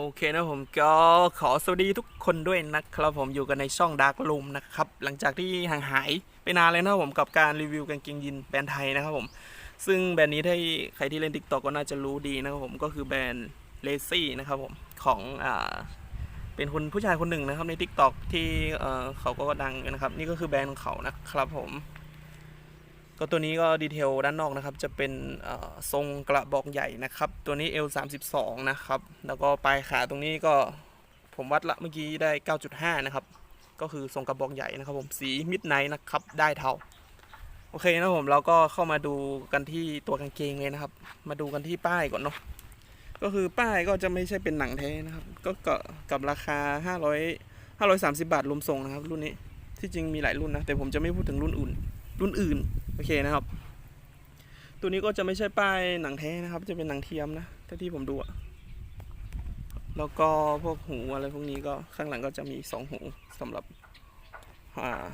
โอเคนะผมก็ขอสวัสดีทุกคนด้วยนะครับผมอยู่กันในช่องดาร์กลูมนะครับหลังจากที่ห่างหายไปนานเลยนะครับผมกับการรีวิวกางเกงยีนแบรนด์ไทยนะครับผมซึ่งแบรนด์นี้ถ้าใครที่เล่น t ิ k t o k ก็น่าจะรู้ดีนะครับผมก็คือแบรนด์เลซี่นะครับผมของอ่าเป็นคนผู้ชายคนหนึ่งนะครับใน t ิ k t o k ที่เขาก็ดังนะครับ นี่ก็คือแบรนด์ของเขานะครับผม ก็ตัวนี้ก็ดีเทลด้านนอกนะครับ จะเป็นทรงกระบอกใหญ่นะครับ ตัวนี้ L32 นะครับ แล้วก็ปลายขาตรงนี้ก็ผมวัดละเมื่อกี้ได้ 9.5 นะครับ ก็คือทรงกระบอกใหญ่นะครับ ผมสีมิดไนท์นะครับ ได้เทาโอเคนะครับผมเราก็เข้ามาดูกันที่ตัวกางเกงเลยนะครับ มาดูกันที่ป้ายก่อนเนาะก็คือป้ายก็จะไม่ใช่เป็นหนังแท้นะครับ ก็กับกับราคา 500 530 บาทรวมส่งนะครับ รุ่นนี้ที่จริงมีหลายรุ่นนะ แต่ผมจะไม่พูดถึงรุ่นอื่น รุ่นอื่น โอเคนะครับ ตัวนี้ก็จะไม่ใช่ป้ายหนังแท้นะครับ จะเป็นหนังเทียมนะถ้าที่ผมดูอะแล้วก็พวกหูอะไรพวกนี้ก็ข้างหลังก็จะมีสองหูสำหรับอ่า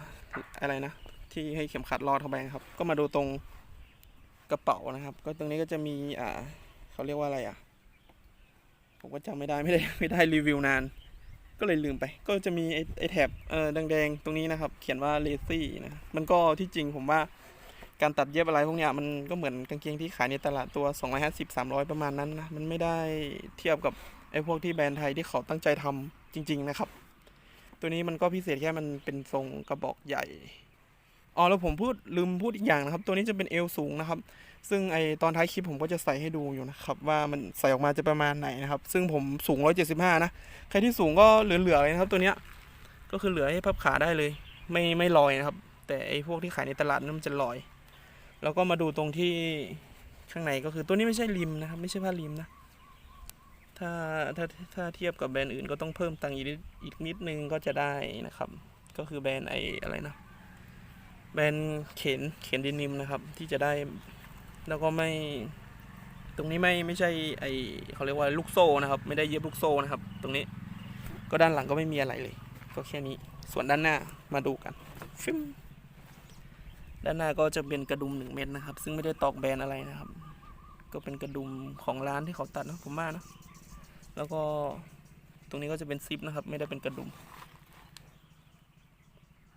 อะไรนะ ที่ให้เข็มขัดรอดเข้าไปครับ ก็มาดูตรงกระเป๋านะครับ ก็ตรงนี้ก็จะมีอ่าเขาเรียกว่าอะไรอะผมก็จำไม่ได้ไม่ได้ไม่ได้รีวิวนาน ก็เลยลืมไป ก็จะมีไอ้ไอ้แถบเออแดงๆตรงนี้นะครับ เขียนว่าเลซี่นะมันก็ที่จริงผมว่า การตัดเย็บอะไรพวกเนี้ยมันก็เหมือนกางเกงที่ขายในตลาดตัว 250 300 ประมาณนั้นนะ มันไม่ได้เทียบกับไอ้พวกที่แบรนด์ไทยที่เขาตั้งใจทำจริง ๆ นะครับ ตัวนี้มันก็พิเศษแค่มันเป็นทรงกระบอกใหญ่อ๋อแล้วผมพูดลืมพูดอีกอย่างนะครับ ตัวนี้จะเป็นเอวสูงนะครับ ซึ่งไอตอนท้ายคลิปผมก็จะใส่ให้ดูอยู่นะครับ ว่ามันใส่ออกมาจะประมาณไหนนะครับ ซึ่งผมสูง 175 นะ ใครที่สูงก็เหลือๆเลยนะครับ ตัวเนี้ยก็คือเหลือให้พับขาได้เลย ไม่ไม่ลอยนะครับ แต่ไอพวกที่ขายในตลาดนั้นมันจะลอย แล้วก็มาดูตรงที่ข้างในก็คือตัวนี้ไม่ใช่ริมนะครับ ไม่ใช่ผ้าริมนะ ถ้าถ้าถ้าเทียบกับแบรนด์อื่นก็ต้องเพิ่มตังค์อีกนิดอีกนิดนึงก็จะได้นะครับ ก็คือแบรนด์ไออะไรนะ แบรนด์เข็นเข็นดินิมนะครับ ที่จะได้ แล้วก็ไม่ตรงนี้ไม่ไม่ใช่ไอเขาเรียกว่าลูกโซ่นะครับ ไม่ได้เย็บลูกโซ่นะครับ ตรงนี้ ก็ด้านหลังก็ไม่มีอะไรเลย ก็แค่นี้ส่วนด้านหน้ามาดูกันฟิม ด้านหน้าก็จะเป็นกระดุมหนึ่งเม็ดนะครับ ซึ่งไม่ได้ตอกแบรนด์อะไรนะครับ ก็เป็นกระดุมของร้านที่เขาตัดนะผมว่านะแล้วก็ตรงนี้ก็จะเป็นซิปนะครับ ไม่ได้เป็นกระดุม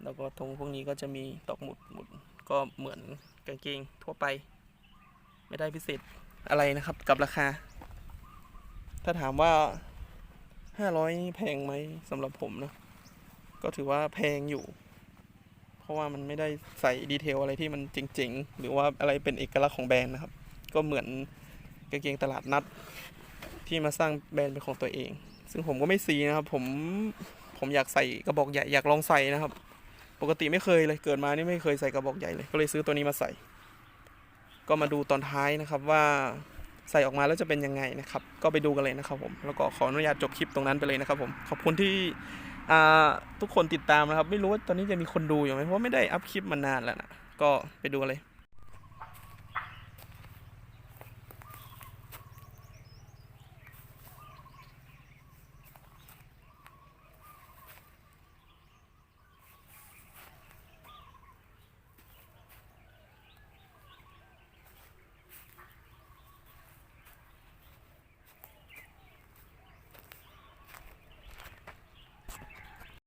แล้วก็ตรงพวกนี้ก็จะมีตอกหมุดหมุดก็เหมือนกางเกงทั่วไป ไม่ได้พิเศษอะไรนะครับ กับราคา ถ้าถามว่า 500แพงไหมสำหรับผมนะก็ถือว่าแพงอยู่ เพราะว่ามันไม่ได้ใส่ดีเทลอะไรที่มันเจ๋งๆ หรือว่าอะไรเป็นเอกลักษณ์ของแบรนด์นะครับ ก็เหมือนกางเกงตลาดนัด ที่มาสร้างแบรนด์เป็นของตัวเอง ซึ่งผมก็ไม่ซีนะครับ ผมผมอยากใส่กระบอกใหญ่อยากลองใส่นะครับ ปกติไม่เคยเลยเกิดมานี่ไม่เคยใส่กระบอกใหญ่เลย ก็เลยซื้อตัวนี้มาใส่ ก็มาดูตอนท้ายนะครับว่าใส่ออกมาแล้วจะเป็นยังไงนะครับ ก็ไปดูกันเลยนะครับผม แล้วก็ขออนุญาตจบคลิปตรงนั้นไปเลยนะครับผม ขอบคุณที่ ทุกคนติดตามนะครับ ไม่รู้ว่าตอนนี้จะมีคนดูอยู่ไหมเพราะไม่ได้อัพคลิปมานานแล้วนะ ก็ไปดูเลย